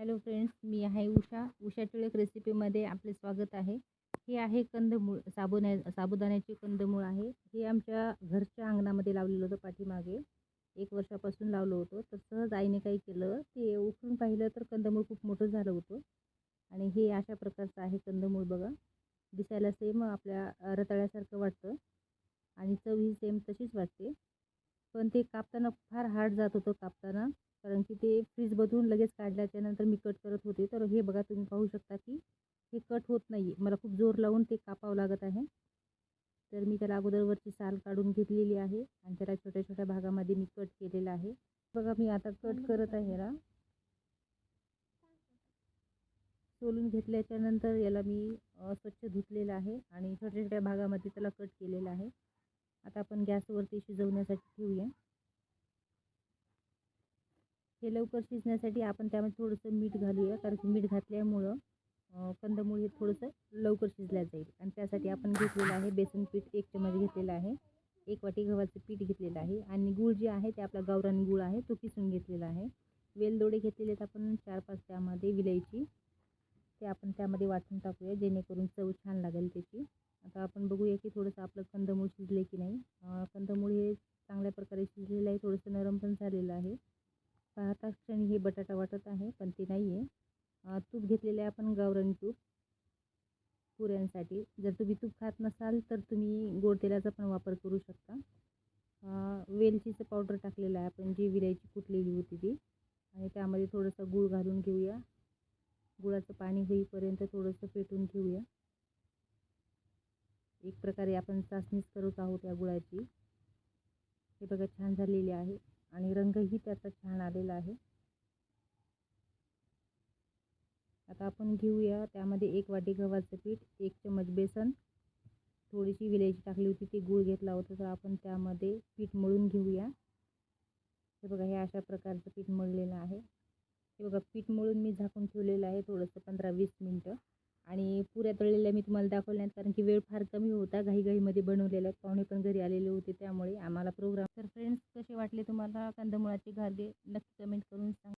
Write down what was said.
Hello friends मी आहे उषा. उषा टिळक रेसिपीमध्ये आपले स्वागत आहे. हे आहे कंदमूळ साबुदा साबुदाण्याचे कंदमूळ आहे. हे आमच्या घरच्या अंगणामध्ये लावलेलं होतं पाठीमागे. एक वर्षापासून लावलं होतं. तर सहज आईने काही केलं ते उकळून पाहिलं तर कंदमूळ खूप मोठं झालं होतं. आणि हे अशा प्रकारचं आहे कंदमूळ बघा. दिसायला सेम आपल्या रताळ्यासारखं वाटतं. आणि चव ही सेम तशीच वाटते. पण ते कापताना फार हार्ड जात होतं कापताना. कारण की ते फ्रीजमधून लगेच काढल्याच्या नंतर मी कट करत होते. तर हे बघा तुम्ही पाहू शकता की हे कट होत नाही मला खूप जोर लावून ते कापावं लागत आहे. तर मी त्याला अगोदरवरची साल काढून घेतलेली आहे आणि त्याला छोट्या छोट्या भागामध्ये मी कट केलेला आहे. बघा मी आता कट करत आहे याला. सोलून घेतल्याच्या नंतर याला मी स्वच्छ धुतलेलं आहे आणि छोट्या छोट्या भागामध्ये त्याला कट केलेलं आहे. आता आपण गॅसवरती शिजवण्यासाठी ठेवूया. हे लवकर शिजण्यासाठी आपण त्यामध्ये थोडंसं मीठ घालूया कारण की मीठ घातल्यामुळं कंदमुळे हे थोडंसं लवकर शिजल्या जाईल. आणि त्यासाठी आपण घेतलेलं आहे बेसन पीठ एक चमच घेतलेलं आहे. एक वाटी गव्हाचं पीठ घेतलेलं आहे. आणि गूळ जे आहे ते आपला गावरान गूळ आहे तो किसून घेतलेला आहे. वेलदोडे घेतलेले आहेत आपण चार पाच त्यामध्ये विलायची. ते आपण त्यामध्ये वाटून टाकूया जेणेकरून चव छान लागेल त्याची. आता आपण बघूया की थोडंसं आपलं कंदमूळ शिजले की नाही. कंदमूळ हे चांगल्या प्रकारे शिजलेलं आहे थोडंसं नरम पण झालेलं आहे. पाहता क्षणी हे बटाटा वाटत आहे पण ते नाही आहे तूप घेतलेलं आहे आपण गावरान तूप. पुऱ्यांसाठी. जर तुम्ही तूप खात नसाल तर तुम्ही गोड तेलाचा पण वापर करू शकता. वेलचीचं पावडर टाकलेलं आहे आपण जी विलायची कुटलेली होती ती. आणि त्यामध्ये थोडंसं गूळ घालून घेऊया. गुळाचं पाणी होईपर्यंत थोडंसं फेटून घेऊया. एक प्रकारे आपण चाचणीच करत आहोत या गुळाची. हे बघा छान झालेली आहे आणि रंगही त्याचा छान आलेला आहे. आता आपण घेऊया त्यामध्ये एक वाटी गव्हाचं पीठ एक चमच बेसन. थोडीशी विलायची टाकली होती ती गूळ घेतला होता तर आपण त्यामध्ये पीठ मळून घेऊया. हे बघा हे अशा प्रकारचं पीठ मळलेलं आहे. हे बघा पीठ मळून मी झाकून ठेवलेलं आहे थोडंसं पंधरा वीस मिनटं. आणि पुऱ्या तळलेल्या मी तुम्हाला दाखवल्या कारण की वेळ फार कमी होता घाईघाईमध्ये बनवलेल्या आहेत पाहुणे पण घरी आलेले होते त्यामुळे आम्हाला प्रोग्राम तर फ्रेंड्स कसे वाटले तुम्हाला कंदमुळाचे घागे नक्की